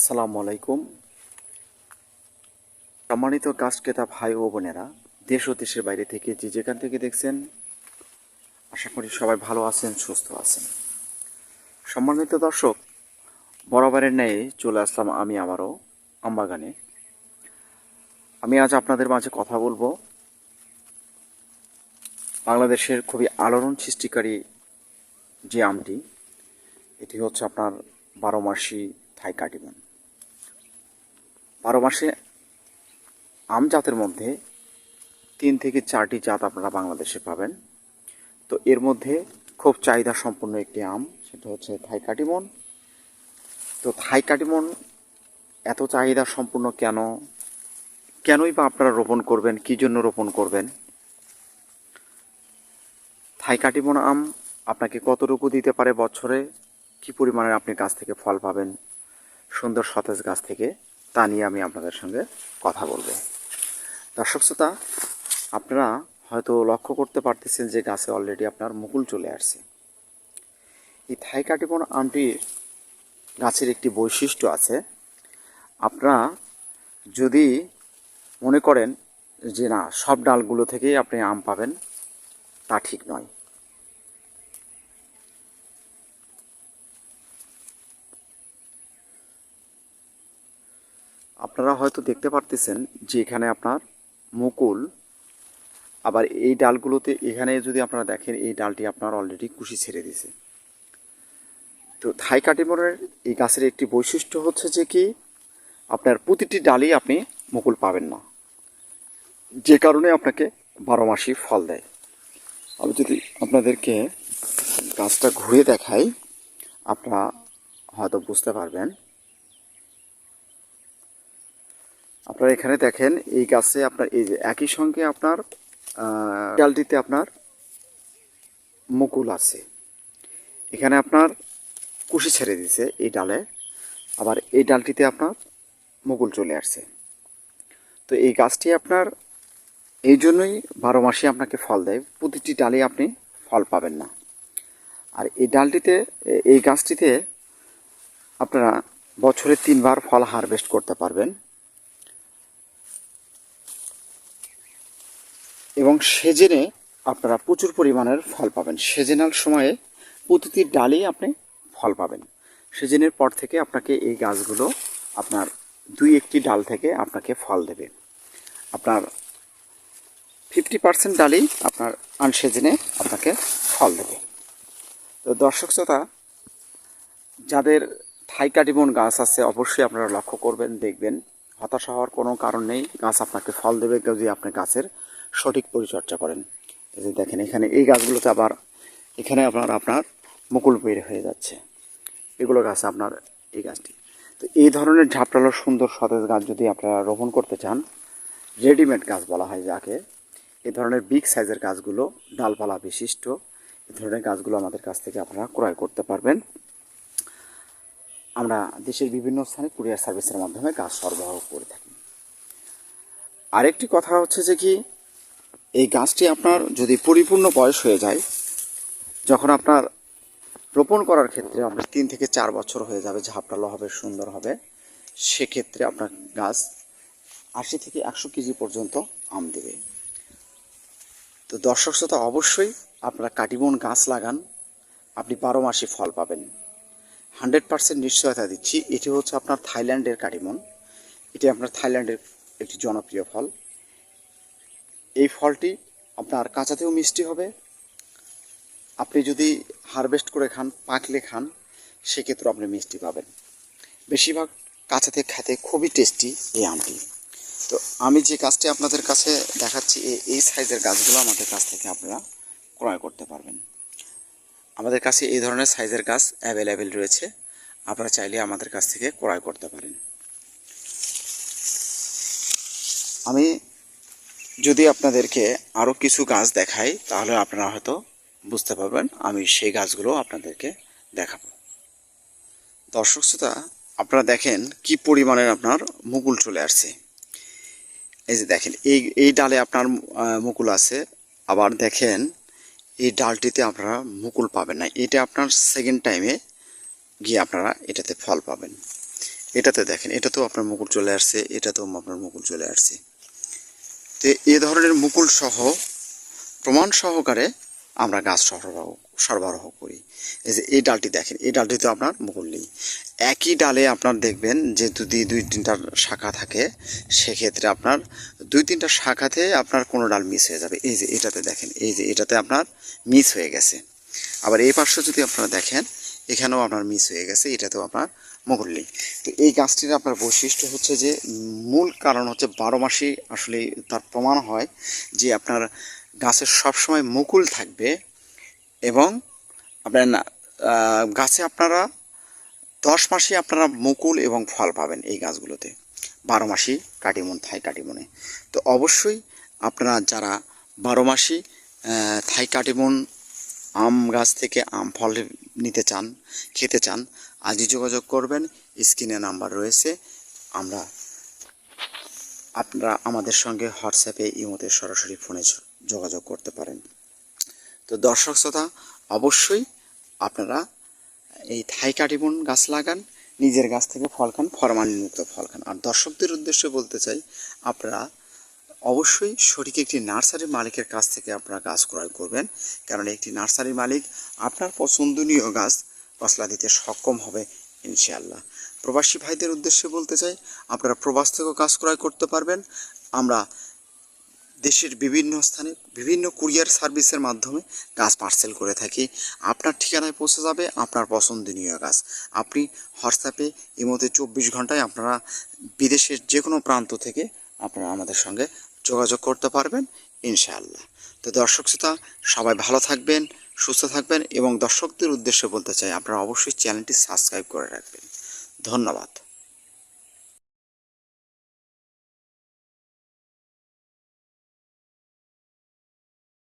আসসালামু আলাইকুম। সম্মানিত ক্রেতা ভাই ও বোনেরা, দেশ ও দেশের বাইরে থেকে যে যেখান থেকে দেখছেন, আশা করি সবাই ভালো আছেন, সুস্থ আছেন। সম্মানিত দর্শক, বরাবরের ন্যায় চলে আসলাম আমি আমারও আমবাগানে। আমি আজ আপনাদের মাঝে কথা বলব বাংলাদেশের খুবই আলোড়ন সৃষ্টিকারী যে আমটি, এটি হচ্ছে আপনার বারো মাসি থাই কাটিমন বারো মাসে আম জাতের মধ্যে তিন থেকে চারটি জাত আপনারা বাংলাদেশে পাবেন। তো এর মধ্যে খুব চাহিদা সম্পন্ন একটি আম, সেটা হচ্ছে থাই কাটিমন তো থাই কাটিমন এত চাহিদা সম্পূর্ণ কেন? কেনই বা আপনারা রোপণ করবেন? কী জন্য রোপণ করবেন? থাই কাটিমন আম আপনাকে কতটুকু দিতে পারে বছরে? কি পরিমাণে আপনি গাছ থেকে ফল পাবেন? সুন্দর সতেজ গাছ থেকে। তা নিয়ে আমি আপনাদের সঙ্গে কথা বলব। দর্শক শ্রোতা, আপনারা হয়তো লক্ষ্য করতে পারতেছেন যে গাছে অলরেডি আপনার মুকুল চলে আসছে। এই থাই কাটিমন আমটির গাছের একটি বৈশিষ্ট্য আছে। আপনারা যদি মনে করেন যে না, সব ডালগুলো থেকেই আপনি আম পাবেন, তা ঠিক নয়। আপনারা হয়তো দেখতে পারতেছেন যে এখানে আপনার মুকুল, আবার এই ডালগুলোতে এখানে যদি আপনারা দেখেন, এই ডালটি আপনার অলরেডি কুশি ছেড়ে দিছে। তো থাই কাটিমনের এই গাছের একটি বৈশিষ্ট্য হচ্ছে যে কি, আপনার প্রতিটি ডালই আপনি মুকুল পাবেন না। যে কারণে আপনাকে বারো মাসই ফল দেয়। আমি যদি আপনাদেরকে গাছটা ঘুরে দেখাই, আপনারা হয়তো বুঝতে পারবেন আপনারা এখানে দেখেন, এই গাছে আপনার, এই যে একই সঙ্গে আপনার ডালটিতে আপনার মুকুল আছে। এখানে আপনার কুশি ছেড়ে দিছে এই ডালে, আবার এই ডালটিতে আপনার মুকুল চলে আসছে। তো এই গাছটি আপনার, এই জন্যই বারো মাসে আপনাকে ফল দেয়, প্রতিটি ডালে আপনি ফল পাবেন না। আর এই ডালটিতে, এই গাছটিতে আপনারা বছরে তিনবার ফল হারভেস্ট করতে পারবেন। এবং সেজেনে আপনারা প্রচুর পরিমাণের ফল পাবেন। সেজেনাল সময়ে প্রতিটি ডালেই আপনি ফল পাবেন। সেজেনের পর থেকে আপনাকে এই গাছগুলো আপনার দুই একটি ডাল থেকে আপনাকে ফল দেবে। আপনার ফিফটি পার্সেন্ট ডালই আপনার আনসেজেনে আপনাকে ফল দেবে। তো দর্শক শ্রোতা, যাদের থাই গাছ আছে, অবশ্যই আপনারা লক্ষ্য করবেন, দেখবেন, হতাশা হওয়ার কোনো কারণ নেই। গাছ আপনাকে ফল দেবে যদি আপনি গাছের সঠিক পরিচর্যা করেন। এই যে দেখেন, এখানে এই গাছগুলোতে আবার, এখানে আপনার আপনার মুকুল বের হয়ে যাচ্ছে। এগুলো গাছ আপনার, এই গাছটি। তো এই ধরনের ঝাপটালো সুন্দর সতেজ গাছ যদি আপনারা রোপণ করতে চান, রেডিমেড গাছ বলা হয় যাকে এই ধরনের বিগ সাইজের গাছগুলো, ডালপালা বিশিষ্ট এই ধরনের গাছগুলো আমাদের কাছ থেকে আপনারা ক্রয় করতে পারবেন। আমরা দেশের বিভিন্ন স্থানে কুরিয়ার সার্ভিসের মাধ্যমে গাছ সরবরাহ করে থাকি। আরেকটি কথা হচ্ছে যে কি এই গাছটি আপনার যদি পরিপূর্ণ বয়স হয়ে যায়, যখন আপনার রোপণ করার ক্ষেত্রে আপনার তিন থেকে চার বছর হয়ে যাবে ঝাপটালো হবে সুন্দর হবে, সেক্ষেত্রে আপনার গাছ আশি থেকে একশো কেজি পর্যন্ত আম দেবে। তো দর্শক শ্রোতা, অবশ্যই আপনারা কাটিমন গাছ লাগান, আপনি বারো মাসে ফল পাবেন। হান্ড্রেড পার্সেন্ট নিশ্চয়তা দিচ্ছি, এটি হচ্ছে আপনার থাইল্যান্ডের কাটিমন এটি আপনার থাইল্যান্ডের একটি জনপ্রিয় ফল। এই ফলটি আপনার কাঁচাতেও মিষ্টি হবে। আপনি যদি হারভেস্ট করে খান, পাকলে খান, সেক্ষেত্রে আপনি মিষ্টি পাবেন। বেশিরভাগ কাঁচাতে খেতে খুবই টেস্টি এই আমটি। তো আমি যে গাছটি আপনাদের কাছে দেখাচ্ছি এই- সাইজের গাছগুলো আমাদের কাছ থেকে আপনারা ক্রয় করতে পারবেন। আমাদের কাছে এই ধরনের সাইজের গাছ অ্যাভেলেবেল রয়েছে। আপনারা চাইলে আমাদের কাছ থেকে ক্রয় করতে পারেন। আমি যদি আপনাদেরকে আরও কিছু গাছ দেখাই, তাহলে আপনারা হয়তো বুঝতে পারবেন, আমি সেই গাছগুলো আপনাদেরকে দেখাবো। দর্শক শ্রোতা, আপনারা দেখেন কি পরিমাণের আপনার মুকুল চলে আসছে। এই যে দেখেন, এই এই ডালে আপনার মুকুল আছে। আবার দেখেন, এই ডালটিতে আপনারা মুকুল পাবেন না। এটা আপনার সেকেন্ড টাইমে গিয়ে আপনারা এটাতে ফল পাবেন। এটাতে দেখেন, এটাতেও আপনার মুকুল চলে আসছে, এটাতেও আপনার মুকুল চলে আসছে। তো এ ধরনের মুকুল সহ প্রমাণ সহকারে আমরা গাছ সরবরাহ সরবরাহ করি। এই যে এই ডালটি দেখেন, এই ডালটিতে আপনার মুকুল নেই। একই ডালে আপনার দেখবেন যে যদি দুই তিনটা শাখা থাকে, সেক্ষেত্রে আপনার দুই তিনটা শাখাতে আপনার কোনো ডাল মিস হয়ে যাবে। এই যে এটাতে দেখেন, এই যে এটাতে আপনার মিস হয়ে গেছে। আবার এই পার্শ্ব যদি আপনারা দেখেন, এখানেও আপনার মিস হয়ে গেছে, এটাতেও আপনার নেই তো এই গাছটির আপনার বৈশিষ্ট্য হচ্ছে যে, মূল কারণ হচ্ছে বারো মাসই আসলে তার প্রমাণ হয় যে আপনার গাছের সবসময় মুকুল থাকবে এবং আপনার গাছে আপনারা দশ মাসে আপনারা মুকুল এবং ফল পাবেন এই গাছগুলোতে। বারো মাসি কাটিমন থাই কাটিমনে। তো অবশ্যই আপনারা যারা বারো মাসি থাই কাটিমন আম গাছ থেকে আম ফল নিতে চান, খেতে চান, আজই যোগাযোগ করবেন। স্ক্রিনে নাম্বার রয়েছে। আমরা আপনারা আমাদের সঙ্গে হোয়াটসঅ্যাপে ইমোতে সরাসরি ফোনে যোগাযোগ করতে পারেন। তো দর্শক শ্রোতা, অবশ্যই আপনারা এই থাই কাটিবন গাছ লাগান, নিজের গাছ থেকে ফল খান ফরমালিনমুক্ত ফল খান। আর দর্শকদের উদ্দেশ্যে বলতে চাই, আপনারা অবশ্যই সঠিক একটি নার্সারির মালিকের কাছ থেকে আপনারা গাছ ক্রয় করবেন। কারণ একটি নার্সারির মালিক আপনার পছন্দনীয় গাছ মশলা দিতে সক্ষম হবে ইনশাআল্লাহ। প্রবাসী ভাইদের উদ্দেশ্যে বলতে চাই, আপনারা প্রবাস থেকেও গাছ ক্রয় করতে পারবেন। আমরা দেশের বিভিন্ন স্থানে বিভিন্ন কুরিয়ার সার্ভিসের মাধ্যমে গাছ পার্সেল করে থাকি। আপনার ঠিকানায় পৌঁছে যাবে আপনার পছন্দনীয় গাছ। আপনি হোয়াটসঅ্যাপে মধ্যে চব্বিশ ঘন্টায় আপনারা বিদেশের যে কোনো প্রান্ত থেকে আপনারা আমাদের সঙ্গে যোগাযোগ করতে পারবেন, ইনশাআল্লাহ। তো দর্শক শ্রোতা, সবাই ভালো থাকবেন, সুস্থ থাকবেন এবং দর্শকদের উদ্দেশ্যে বলতে চাই, আপনারা অবশ্যই চ্যানেলটি সাবস্ক্রাইব করে রাখবেন। ধন্যবাদ।